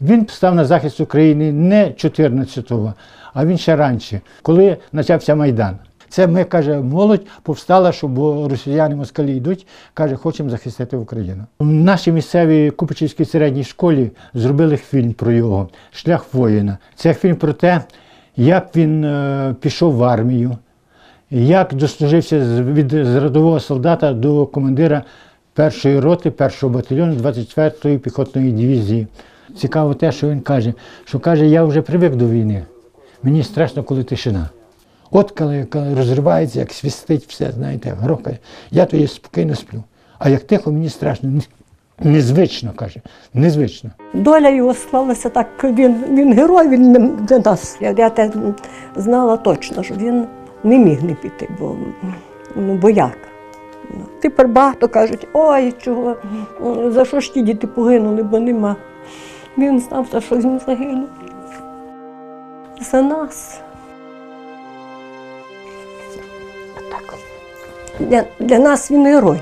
Він став на захист України не 14-го, а він ще раніше, коли почався Майдан. Це ми, каже, молодь повстала, що росіяни москалі йдуть, каже, хочемо захистити Україну. В нашій місцевій Купичівській середній школі зробили фільм про його Шлях воїна. Це фільм про те, як він е, пішов в армію, як дослужився від з рядового солдата до командира першої роти, першого батальйону 24-ї піхотної дивізії. Цікаво те, що він каже, що каже, я вже привик до війни. Мені страшно, коли тишина. От коли, коли розривається, як свистить все, знаєте, грохає, я тоді спокійно сплю. А як тихо, мені страшно. Незвично, каже, незвично. Доля його склалася так, він, він герой, він для нас. Я, я те знала точно, що він не міг не піти, бо, ну, бо як. Тепер багато кажуть, ой, чого, за що ж ті діти погинули, бо нема. Він знав, що він загинув. За нас. Для, для нас він герой.